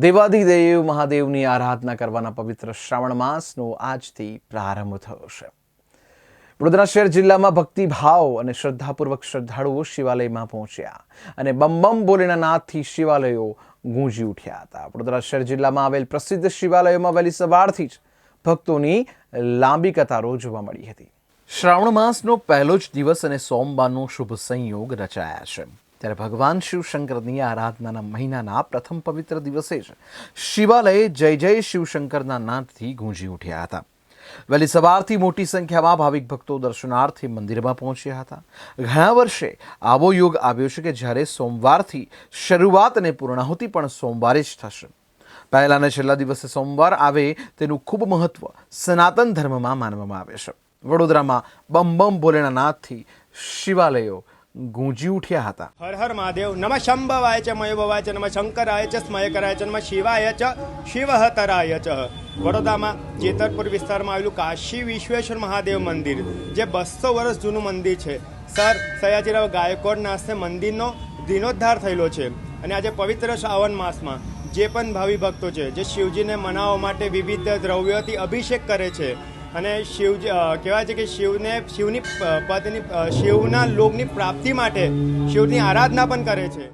દેવાધિદેવ મહાદેવની આરાધના કરવાના પવિત્ર શ્રાવણ માસનો આજથી પ્રારંભ થયો છે. વડોદરા શહેર જિલ્લામાં ભક્તિભાવ અને શ્રદ્ધાપૂર્વક શ્રદ્ધાળુઓ શિવાલયમાં પહોંચ્યા અને બમ બમ ભોલેના નાદથી શિવાલયો ગુંજી ઉઠ્યા હતા. વડોદરા શહેર જિલ્લામાં આવેલ પ્રસિદ્ધ શિવાલયોમાં વહેલી સવારથી જ ભક્તોની લાંબી કતારો જોવા મળી હતી. શ્રાવણ માસનો પહેલો જ દિવસ અને સોમવારનો શુભ સંયોગ રચાયા છે. ત્યારે ભગવાન શિવશંકરની આરાધનાના મહિનાના પ્રથમ પવિત્ર દિવસે જ શિવાલય જય જય શિવશંકરના નાદથી ગુંજી ઉઠ્યા હતા. વહેલી સવારથી મોટી સંખ્યામાં ભાવિક ભક્તો દર્શનાર્થે મંદિરમાં પહોંચ્યા હતા. ઘણા વર્ષે આવો યોગ આવ્યો છે કે જ્યારે સોમવારથી શરૂઆત અને પૂર્ણાહુતિ પણ સોમવારે જ થશે. પહેલા છેલ્લા દિવસે સોમવાર આવે તેનું ખૂબ મહત્વ સનાતન ધર્મમાં માનવામાં આવે છે. વડોદરામાં બમ બમ ભોલેના નાદથી શિવાલયો ગૂંજી ઉઠ્યા હતા. હર હર મહાદેવ, નમઃ શંભવાય ચ, મયોભવાય ચ, નમઃ શંકરાય ચ, સ્મયકરાય ચ, નમઃ શિવાય ચ, શિવહતરાય ચ. વડોદરામાં જેતરપુર વિસ્તારમાં આવેલું કાશી વિશ્વેશ્વર મહાદેવ મંદિર, જે બસો વર્ષ જૂનું મંદિર છે. સર, સયાજીરાવ ગાયકવાડના હસ્તે મંદિરનો દિનોદ્ધાર થયેલો છે અને આજે પવિત્ર શ્રાવણ માસમાં જે પણ ભાવિ ભક્તો છે, જે શિવજીને મનાવવા માટે વિવિધ દ્રવ્યોથી અભિષેક કરે છે અને શિવજી અ, કહેવાય છે કે શિવને શિવની પ- પદની શિવના લોકની પ્રાપ્તિ માટે શિવની આરાધના પણ કરે છે.